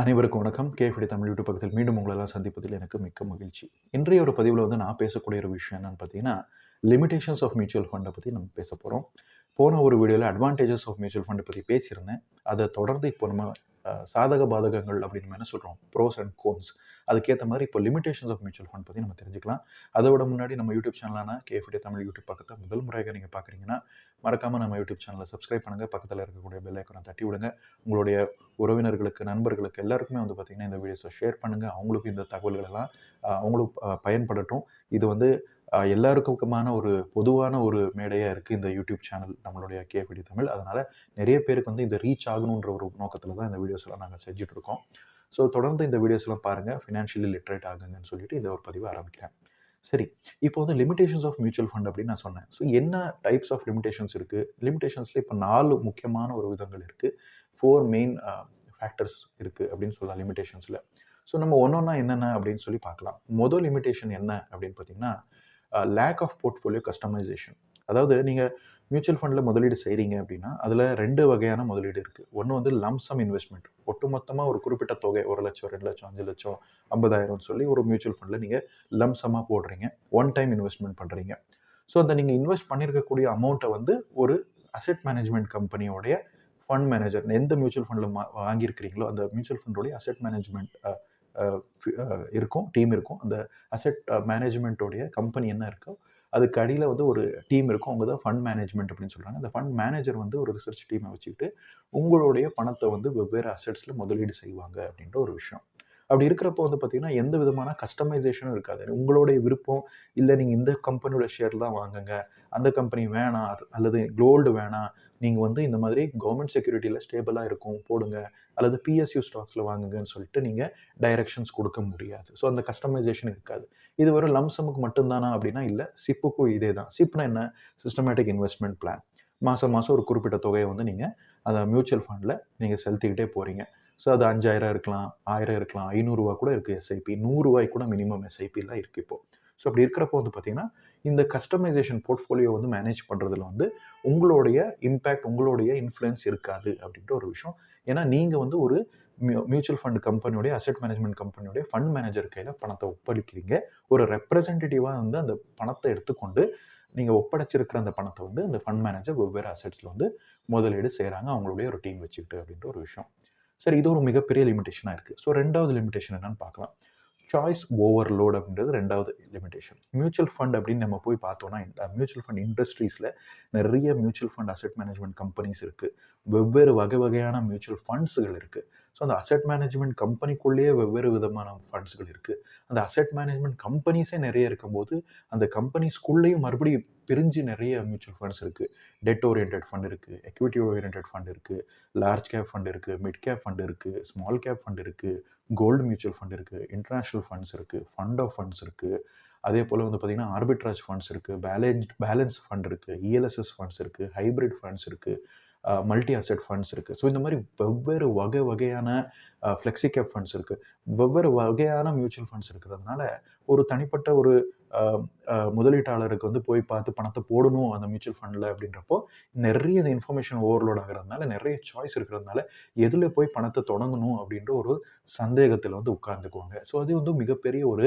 அனைவருக்கும் வணக்கம். கேஃபிடி தமிழ் யூடியூப் பக்கத்தில் மீண்டும் உங்களெல்லாம் சந்திப்பதில் எனக்கு மிக்க மகிழ்ச்சி. இன்றைய ஒரு பதிவில் வந்து நான் பேசக்கூடிய ஒரு விஷயம் என்னன்னு பார்த்தீங்கன்னா லிமிடேஷன்ஸ் ஆஃப் மியூச்சுவல் ஃபண்டை பற்றி நம்ம பேச போகிறோம் போன ஒரு வீடியோவில் அட்வான்டேஜஸ் ஆஃப் மியூச்சுவல் ஃபண்டை பற்றி பேசியிருந்தேன். அதை தொடர்ந்து இப்போ நம்ம சாதக பாதகங்கள் அப்படின்னு என்ன சொல்கிறோம் ப்ரோஸ் அண்ட் கோன்ஸ் அதுக்கேற்ற மாதிரி இப்போ லிமிடேஷன்ஸ் ஆஃப் மியூச்சுவல் ஃபண்ட் பற்றி நம்ம தெரிஞ்சுக்கலாம். அதை விட முன்னாடி நம்ம யூடியூப் சேனலான கேஃபிடி தமிழ் யூடியூப் பக்கத்தை முதல் முறையாக நீங்கள் பார்க்குறீங்கன்னா மறக்காமல் நம்ம யூடியூப் சேனலை சப்ஸ்கிரைப் பண்ணுங்கள் பக்கத்தில் இருக்கக்கூடிய பெல் ஐக்கனை தட்டி விடுங்க. உங்களுடைய உறவினர்களுக்கு நண்பர்களுக்கு எல்லாருக்குமே வந்து பார்த்திங்கன்னா இந்த வீடியோஸை ஷேர் பண்ணுங்கள் அவங்களுக்கும் இந்த தகவல்கள் எல்லாம் அவங்களும் பயன்படட்டும். இது வந்து எல்லாருக்குமான ஒரு பொதுவான ஒரு மேடையாக இருக்குது இந்த யூடியூப் சேனல் நம்மளுடைய கேபிடி தமிழ். அதனால் நிறைய பேருக்கு வந்து இந்த ரீச் ஆகணுன்ற ஒரு நோக்கத்தில் தான் இந்த வீடியோஸ்லாம் நாங்கள் செஞ்சுட்டு இருக்கோம். ஸோ தொடர்ந்து இந்த வீடியோஸ்லாம் பாருங்கள் ஃபினான்ஷியலி லிட்ரேட் ஆகுங்கன்னு சொல்லிட்டு இந்த ஒரு பதிவை ஆரம்பிக்கிறேன். சரி இப்போ வந்து லிமிடேஷன்ஸ் ஆஃப் மியூச்சுவல் ஃபண்ட் அப்படின்னு நான் சொன்னேன். ஸோ என்ன டைப்ஸ் ஆஃப் லிமிடேஷன்ஸ் இருக்குது லிமிடேஷன்ஸில் இப்போ நாலு முக்கியமான ஒரு விதங்கள் இருக்குது ஃபோர் மெயின் ஃபேக்டர்ஸ் இருக்குது அப்படின்னு சொல்லலாம் லிமிடேஷன்ஸில் ஸோ நம்ம ஒன்றொன்னா என்னென்ன அப்படின்னு சொல்லி பார்க்கலாம். மொதல் லிமிடேஷன் என்ன அப்படின்னு பார்த்தீங்கன்னா லேக் ஆஃப் போர்ட்ஃபோலியோ கஸ்டமைசேஷன் அதாவது நீங்கள் மியூச்சுவல் ஃபண்டில் முதலீடு செய்கிறீங்க அப்படின்னா அதில் ரெண்டு வகையான முதலீடு இருக்குது ஒன்று வந்து லம்சம் இன்வெஸ்ட்மெண்ட் ஒட்டுமொத்தமாக ஒரு குறிப்பிட்ட தொகை ஒரு லட்சம் ரெண்டு லட்சம் அஞ்சு லட்சம் ஐம்பதாயிரம்னு சொல்லி ஒரு மியூச்சுவல் ஃபண்டில் நீங்கள் லம்சமாக போடுறீங்க. ஒன் டைம் இன்வெஸ்ட்மெண்ட் பண்ணுறீங்க ஸோ அந்த நீங்கள் இன்வெஸ்ட் பண்ணியிருக்கக்கூடிய அமௌண்ட்டை வந்து ஒரு அசெட் மேனேஜ்மெண்ட் கம்பெனியோடைய ஃபண்ட் மேனேஜர் எந்த மியூச்சுவல் ஃபண்டில் வாங்கியிருக்கிறீங்களோ அந்த மியூச்சுவல் ஃபண்டோடைய அசெட் மேனேஜ்மெண்ட் இருக்கும் டீம் இருக்கும். அந்த அசெட் மேனேஜ்மெண்ட்டோடைய கம்பெனி என்ன இருக்கோ அதுக்கு அடியில் வந்து ஒரு டீம் இருக்கும். அவங்க தான் ஃபண்ட் மேனேஜ்மெண்ட் அப்படின்னு சொல்கிறாங்க அந்த ஃபண்ட் மேனேஜர் வந்து ஒரு ரிசர்ச் டீமை வச்சுக்கிட்டு உங்களுடைய பணத்தை வந்து வெவ்வேறு அசெட்ஸில் முதலீடு செய்வாங்க அப்படின்ற ஒரு விஷயம். அப்படி இருக்கிறப்போ வந்து பார்த்தீங்கன்னா எந்த விதமான கஸ்டமைசேஷனும் இருக்காது. உங்களுடைய விருப்பம் இல்லை நீங்கள் இந்த கம்பெனியோட ஷேர் தான் வாங்குங்க. அந்த கம்பெனி வேணாம். அல்லது கோல்டு வேணாம். நீங்கள் வந்து இந்த மாதிரி கவர்மெண்ட் செக்யூரிட்டியில் ஸ்டேபிளாக இருக்கும் போடுங்க. அல்லது பிஎஸ்யூ ஸ்டாக்ஸில் வாங்குங்கன்னு சொல்லிட்டு நீங்கள் டைரக்ஷன்ஸ் கொடுக்க முடியாது. ஸோ அந்த கஸ்டமைசேஷன் இருக்காது. இது வெறும் லம்சமுக்கு மட்டும்தானா அப்படின்னா இல்லை சிப்புக்கும் இதே தான் சிப்னா என்ன? சிஸ்டமேட்டிக் இன்வெஸ்ட்மெண்ட் பிளான் மாதம் மாதம் ஒரு குறிப்பிட்ட தொகையை வந்து நீங்கள் அந்த மியூச்சுவல் ஃபண்டில் நீங்கள் செலுத்திக்கிட்டே போகிறீங்க ஸோ அது அஞ்சாயிரம் இருக்கலாம் ஆயிரம் இருக்கலாம் ஐநூறுரூவா கூட இருக்குது எஸ்ஐபி நூறுரூவாய்க்கு கூட மினிமம் எஸ்ஐபிலாம் இருக்குது இப்போது ஸோ அப்படி இருக்கிறப்போ வந்து பார்த்தீங்கன்னா இந்த கஸ்டமைசேஷன் போர்ட்ஃபோலியோ வந்து மேனேஜ் பண்ணுறதுல வந்து உங்களுடைய இம்பேக்ட் உங்களுடைய இன்ஃப்ளூயன்ஸ் இருக்காது அப்படின்ற ஒரு விஷயம். ஏன்னா நீங்கள் வந்து ஒரு மியூச்சுவல் ஃபண்ட் கம்பெனியோடைய அசெட் மேனேஜ்மெண்ட் கம்பெனியோடைய ஃபண்ட் மேனேஜர் கையில் பணத்தை ஒப்படைக்கிறீங்க. ஒரு ரெப்ரசன்டேட்டிவாக வந்து அந்த பணத்தை எடுத்துக்கொண்டு நீங்கள் ஒப்படைச்சிருக்கிற அந்த பணத்தை வந்து அந்த ஃபண்ட் மேனேஜர் வெவ்வேறு அசெட்ஸில் வந்து முதலீடு செய்கிறாங்க அவங்களுடைய ஒரு டீம் வச்சுக்கிட்டு அப்படின்ற ஒரு விஷயம். சரி இது ஒரு மிகப்பெரிய லிமிடேஷனாக இருக்குது ஸோ ரெண்டாவது லிமிடேஷன் என்னன்னு பார்க்கலாம். சாய்ஸ் ஓவர்லோட் அப்படின்றது ரெண்டாவது லிமிடேஷன் மியூச்சுவல் ஃபண்ட் அப்படின்னு நம்ம போய் பார்த்தோம்னா இந்த மியூச்சுவல் ஃபண்ட் இண்டஸ்ட்ரீஸில் நிறைய mutual fund asset management companies இருக்குது வெவ்வேறு வகை வகையான மியூச்சுவல் ஃபண்ட்ஸுகள் இருக்குது ஸோ அந்த அசெட் மேனேஜ்மெண்ட் கம்பெனிக்குள்ளேயே வெவ்வேறு விதமான ஃபண்ட்ஸ்கள் இருக்குது அந்த அசெட் மேனேஜ்மெண்ட் கம்பெனிஸே நிறைய இருக்கும்போது அந்த கம்பெனிஸ்குள்ளேயும் மறுபடியும் பிரிஞ்சு நிறைய மியூச்சுவல் ஃபண்ட்ஸ் இருக்குது டெட் ஓரியன்ட் ஃபண்ட் இருக்குது எக்விட்டி ஓரியன்ட் ஃபண்ட் இருக்குது லார்ஜ் கேப் ஃபண்ட் இருக்குது மிட் கேப் ஃபண்ட் இருக்குது ஸ்மால் கேப் ஃபண்ட் இருக்குது கோல்டு மியூச்சுவல் ஃபண்ட் இருக்குது இன்டர்நேஷ்னல் ஃபண்ட்ஸ் இருக்குது ஃபண்ட் ஆஃப் ஃபண்ட்ஸ் இருக்குது அதே போல் வந்து பார்த்திங்கன்னா ஆர்பிட்ராஜ் ஃபண்ட்ஸ் இருக்குது பேலன்ஸ் பேலன்ஸ் ஃபண்ட் இருக்குது இஎல்எஸ்எஸ் ஃபண்ட்ஸ் இருக்குது ஹைப்ரிட் ஃபண்ட்ஸ் இருக்குது மல்டி அசெட் ஃபண்ட்ஸ் இருக்குது ஸோ இந்த மாதிரி வெவ்வேறு வகை வகையான ஃப்ளெக்ஸி கேப் ஃபண்ட்ஸ் இருக்குது வெவ்வேறு வகையான மியூச்சுவல் ஃபண்ட்ஸ் இருக்கிறதுனால ஒரு தனிப்பட்ட ஒரு முதலீட்டாளருக்கு வந்து போய் பார்த்து பணத்தை போடணும் அந்த மியூச்சுவல் ஃபண்டில் அப்படின்றப்போ நிறைய இந்த இன்ஃபர்மேஷன் ஓவர்லோட் ஆகிறதுனால நிறைய சாய்ஸ் இருக்கிறதுனால எதில் போய் பணத்தை தொடங்கணும் அப்படின்ற ஒரு சந்தேகத்தில் வந்து உட்கார்ந்துக்குவாங்க. ஸோ அது வந்து மிகப்பெரிய ஒரு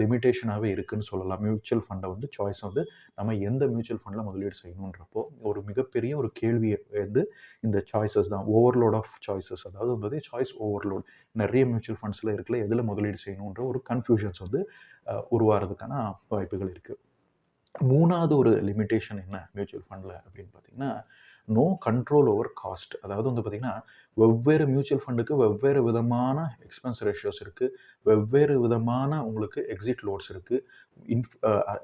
லிமிட்டேஷனாகவே இருக்குதுன்னு சொல்லலாம். மியூச்சுவல் ஃபண்டை வந்து சாய்ஸ் வந்து நம்ம எந்த மியூச்சுவல் ஃபண்டில் முதலீடு செய்யணுன்றப்போ ஒரு மிகப்பெரிய ஒரு கேள்வியை வந்து இந்த சாய்ஸஸ் தான். ஓவர்லோட் ஆஃப் சாய்ஸஸ் அதாவது வந்து சாய்ஸ் ஓவர்லோட் நிறைய மியூச்சுவல் ஃபண்ட்ஸில் இருக்கல எதில் முதலீடு செய்யணுன்ற ஒரு கன்ஃபியூஷன்ஸ் வந்து உருவாகிறதுக்கான வாய்ப்புகள் இருக்குது மூணாவது ஒரு லிமிட்டேஷன் என்ன மியூச்சுவல் ஃபண்டில் அப்படின்னு பார்த்தீங்கன்னா நோ கண்ட்ரோல் ஓவர் காஸ்ட் அதாவது வந்து பார்த்திங்கன்னா வெவ்வேறு மியூச்சுவல் ஃபண்டுக்கு வெவ்வேறு விதமான எக்ஸ்பென்ஸ் ரேஷியோஸ் இருக்குது வெவ்வேறு விதமான உங்களுக்கு எக்ஸிட் லோட்ஸ் இருக்குது இன்ஃப்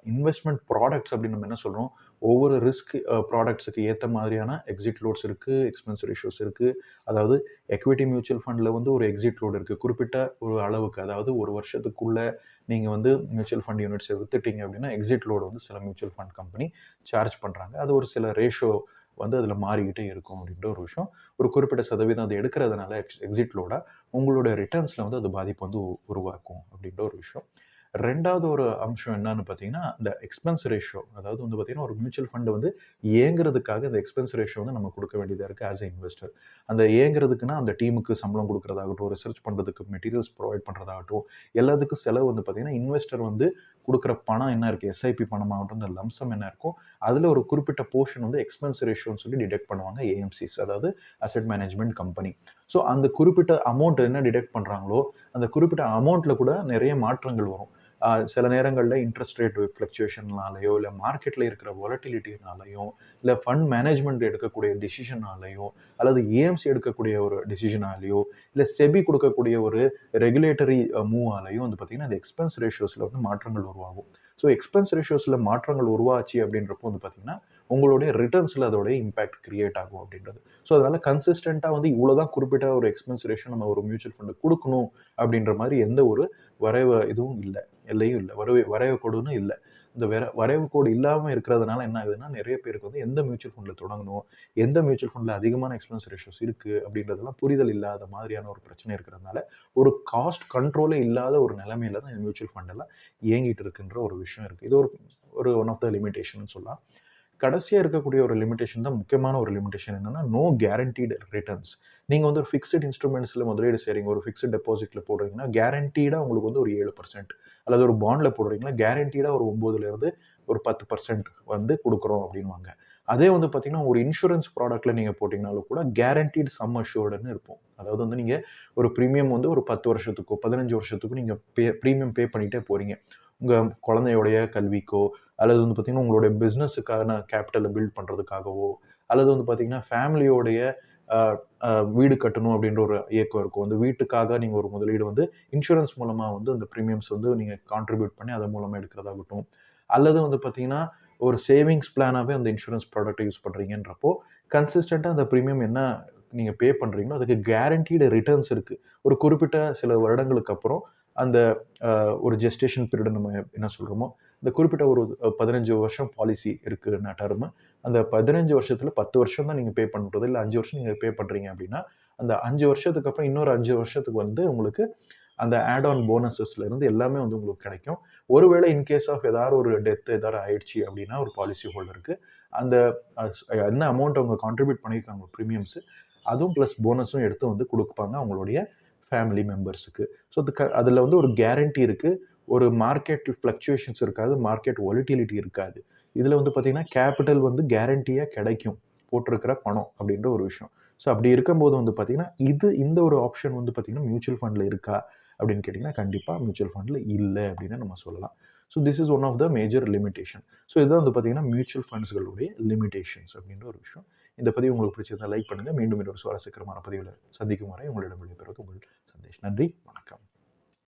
இன்வெஸ்ட்மெண்ட் ப்ராடக்ட்ஸ் அப்படின்னு நம்ம என்ன சொல்கிறோம் ஒவ்வொரு ரிஸ்க் ப்ராடக்ட்ஸுக்கு ஏற்ற மாதிரியான எக்ஸிட் லோட்ஸ் இருக்குது எக்ஸ்பென்ஸ் ரேஷியோஸ் இருக்குது அதாவது எக்விட்டி மியூச்சுவல் ஃபண்டில் வந்து ஒரு எக்ஸிட் லோடு இருக்குது குறிப்பிட்ட ஒரு அளவுக்கு அதாவது ஒரு வருஷத்துக்குள்ளே நீங்கள் வந்து மியூச்சுவல் ஃபண்ட் யூனிட்ஸை விற்றுட்டீங்க அப்படின்னா எக்ஸிட் லோடு வந்து சில மியூச்சுவல் ஃபண்ட் கம்பெனி சார்ஜ் பண்ணுறாங்க அது ஒரு சில ரேஷோ வந்து அதில் மாறிக்கிட்டே இருக்கும் அப்படின்ற ஒரு விஷயம். ஒரு குறிப்பிட்ட சதவீதம் அது எடுக்கிறதுனால எக்ஸ் எக்ஸிட் லோடாக உங்களுடைய ரிட்டர்ன்ஸில் வந்து அது பாதிப்பு வந்து உருவாக்கும் அப்படின்ற ஒரு விஷயம். ரெண்டாவது ஒரு அம்சம் என்னன்னு பார்த்தீங்கன்னா, இந்த எக்ஸ்பென்ஸ் ரேஷியோ அதாவது வந்து பார்த்தீங்கன்னா, ஒரு மியூச்சுவல் ஃபண்ட் வந்து ஏங்குறதுக்காக இந்த எக்ஸ்பென்ஸ் ரேஷியோ வந்து நம்ம கொடுக்க வேண்டியதாக இருக்குது ஆஸ் எ இன்வெஸ்டர். அந்த ஏங்குறதுக்குன்னா அந்த டீமுக்கு சம்பளம் கொடுக்குறதாகட்டும் ரிசர்ச் பண்ணுறதுக்கு மெட்டீரியல்ஸ் ப்ரொவைட் பண்ணுறதாகட்டும் எல்லாத்துக்கும் செலவு வந்து பார்த்தீங்கன்னா, இன்வெஸ்டர் வந்து கொடுக்குற பணம் என்ன இருக்குது எஸ்ஐபி பணமாகட்டும், இந்த லம்சம் என்ன இருக்கும் அதில் ஒரு குறிப்பிட்ட போர்ஷன் வந்து எக்ஸ்பென்ஸ் ரேஷியோன்னு சொல்லி டிடக்ட் பண்ணுவாங்க ஏஎம்சிஸ் அதாவது அசெட் மேனேஜ்மெண்ட் கம்பெனி. ஸோ அந்த குறிப்பிட்ட அமௌண்ட் என்ன டிடெக்ட் பண்ணுறாங்களோ அந்த குறிப்பிட்ட அமௌண்ட்டில் கூட நிறைய மாற்றங்கள் வரும். சில நேரங்களில் இன்ட்ரெஸ்ட் ரேட் ஃப்ளக்சுவேஷன்னாலேயோ இல்லை மார்க்கெட்டில் இருக்கிற வாலட்டிலிட்டினாலையும் இல்லை ஃபண்ட் மேனேஜ்மெண்ட் எடுக்கக்கூடிய டிசிஷனாலேயோ அல்லது ஏஎம்சி எடுக்கக்கூடிய ஒரு டிசிஷனாலேயோ இல்லை செபி கொடுக்கக்கூடிய ஒரு ரெகுலேட்டரி அ வந்து பார்த்தீங்கன்னா, அந்த எக்ஸ்பென்ஸ் ரேஷியோஸில் வந்து மாற்றங்கள் உருவாகும். ஸோ எக்ஸ்பென்ஸ் ரேஷியோஸில் மாற்றங்கள் உருவாச்சு அப்படின்றப்போ வந்து பார்த்தீங்கன்னா, உங்களுடைய ரிட்டர்ன்ஸில் அதோடைய இம்பாக்ட் கிரியேட் ஆகும் அப்படின்றது. ஸோ அதனால் கன்சிஸ்டண்ட்டாக வந்து இவ்வளோ தான் குறிப்பிட்ட ஒரு எக்ஸ்பென்ஸ் ரேஷன் நம்ம ஒரு மியூச்சுவல் ஃபண்டு கொடுக்கணும் அப்படின்ற மாதிரி எந்த ஒரு வரைவ இதுவும் இல்லை எல்லையும் இல்லை வரைவு வரைவு கொடுன்னு இல்லை இந்த வர வரைவு கோடு இல்லாமல் இருக்கிறதுனால என்ன ஆகுதுன்னா, நிறைய பேருக்கு வந்து எந்த மியூச்சுவல் ஃபண்டில் தொடங்கணும், எந்த மியூச்சுவல் ஃபண்டில் அதிகமான எக்ஸ்பென்ஸ் ரேஷியோஸ் இருக்குது அப்படின்றதெல்லாம் புரிதல் இல்லாத மாதிரியான ஒரு பிரச்சனை இருக்கிறதுனால, ஒரு காஸ்ட் கண்ட்ரோலே இல்லாத ஒரு நிலைமையில தான் இந்த மியூச்சுவல் ஃபண்டெல்லாம் இயங்கிட்டு இருக்குன்ற ஒரு விஷயம் இருக்குது இது ஒரு ஒரு ஒன் ஆஃப் த லிமிட்டேஷன் சொல்லலாம். கடைசியாக இருக்கக்கூடிய ஒரு லிமிட்டேஷன் தான் முக்கியமான ஒரு லிமிட்டேஷன் என்னென்னா நோ கேரண்டீடு ரிட்டர்ன்ஸ். நீங்கள் வந்து ஒரு ஃபிக்ஸ்ட் இன்ஸ்ட்ருமெண்ட்ஸில் முதலீடு செய்கிறீங்க ஒரு ஃபிக்ஸ்ட் டெபாசிட்டில் போடுறீங்கன்னா, கேரண்டீடாக உங்களுக்கு வந்து ஒரு ஏழு பர்சன்ட் அல்லது ஒரு பாண்டில் போடுறீங்கன்னா, கேரண்டீடாக ஒரு ஒம்போதுலேருந்து ஒரு 10% வந்து கொடுக்குறோம் அப்படின்னுவாங்க. அதே வந்து பார்த்தீங்கன்னா, ஒரு இன்சூரன்ஸ் ப்ராடக்ட்ல நீங்கள் போட்டிங்கனாலும் கூட கேரண்டீட் சம் அஷ்யூர்டுன்னு இருக்கும். அதாவது வந்து நீங்கள் ஒரு ப்ரீமியம் வந்து ஒரு 10 வருஷத்துக்கோ, 15 வருஷத்துக்கோ நீங்கள் பே ப்ரீமியம் பே பண்ணிகிட்டே போகிறீங்க உங்கள் குழந்தையோடைய கல்விக்கோ, அல்லது வந்து பார்த்தீங்கன்னா, உங்களுடைய பிஸ்னஸுக்கான கேபிட்டலை பில்ட் பண்ணுறதுக்காகவோ அல்லது வந்து பார்த்தீங்கன்னா, ஃபேமிலியோடைய வீடு கட்டணும் அப்படின்ற ஒரு இயக்கம் இருக்கும். அந்த வீட்டுக்காக நீங்கள் ஒரு முதலீடு வந்து இன்சூரன்ஸ் மூலமாக வந்து அந்த ப்ரீமியம்ஸ் வந்து நீங்கள் கான்ட்ரிபியூட் பண்ணி அதன் மூலமாக எடுக்கிறதாகட்டும். அல்லது வந்து பார்த்தீங்கன்னா, ஒரு சேவிங்ஸ் பிளானாகவே அந்த இன்சூரன்ஸ் ப்ராடக்ட்டை யூஸ் பண்ணுறீங்கன்றப்போ கன்சிஸ்டண்ட்டாக அந்த ப்ரீமியம் என்ன நீங்கள் பே பண்ணுறீங்களோ அதுக்கு கேரண்டீடு ரிட்டர்ன்ஸ் இருக்குது ஒரு குறிப்பிட்ட சில வருடங்களுக்கு அப்புறம் அந்த ஒரு ஜெஸ்டேஷன் பீரியட் நம்ம என்ன சொல்கிறோமோ இந்த குறிப்பிட்ட ஒரு 15 வருஷம் பாலிசி இருக்குன்னா டர்மு அந்த பதினஞ்சு வருஷத்தில் பத்து வருஷம் தான் நீங்கள் பே பண்ணுறது இல்லை அஞ்சு வருஷம் நீங்கள் பே பண்ணுறீங்க அப்படின்னா, அந்த அஞ்சு வருஷத்துக்கு அப்புறம் இன்னொரு அஞ்சு வருஷத்துக்கு வந்து உங்களுக்கு அந்த ஆட் ஆன் போனஸஸ்ல இருந்து எல்லாமே வந்து உங்களுக்கு கிடைக்கும். ஒருவேளை இன்கேஸ் ஆஃப் ஏதாவது ஒரு டெத் ஏதாவது ஆயிடுச்சு அப்படின்னா, ஒரு பாலிசி ஹோல்டருக்கு அந்த என்ன அமௌண்ட் அவங்க கான்ட்ரிபியூட் பண்ணியிருக்காங்க ப்ரீமியம்ஸு அதுவும் ப்ளஸ் போனஸும் எடுத்து வந்து கொடுப்பாங்க அவங்களுடைய ஃபேமிலி மெம்பர்ஸுக்கு. ஸோ த க அதில் வந்து ஒரு கேரண்டி இருக்குது ஒரு மார்க்கெட் ஃப்ளக்சுவேஷன்ஸ் இருக்காது. மார்க்கெட் ஒலிட்டிலிட்டி இருக்காது. இதில் வந்து பார்த்தீங்கன்னா, கேப்பிட்டல் வந்து கேரண்டியாக கிடைக்கும். போட்டிருக்கிற பணம் அப்படின்ற ஒரு விஷயம். ஸோ அப்படி இருக்கும்போது வந்து பார்த்தீங்கன்னா, இது இந்த ஒரு ஆப்ஷன் வந்து பார்த்தீங்கன்னா, மியூச்சுவல் ஃபண்டில் இருக்கா அப்படின்னு கேட்டிங்கன்னா கண்டிப்பாக மியூச்சுவல் ஃபண்டில் இல்லை அப்படின்னு நம்ம சொல்லலாம். So this is one of the major limitation so இதுதான் வந்து பார்த்தீங்கன்னா, மியூச்சுவல் ஃபண்ட்ஸ்களுடைய லிமிடேஷன்ஸ் அப்படின்ற ஒரு விஷயம். இந்த பதிவு உங்களுக்கு பிடிச்சிருந்தால் லைக் பண்ணுங்கள் மீண்டும் இன்னொரு சுவாரஸ்யகரமான பதிவில் சந்திக்கும் வரை உங்களிடம் விடைபெறுவது உங்கள் சந்தேஷ். நன்றி. வணக்கம்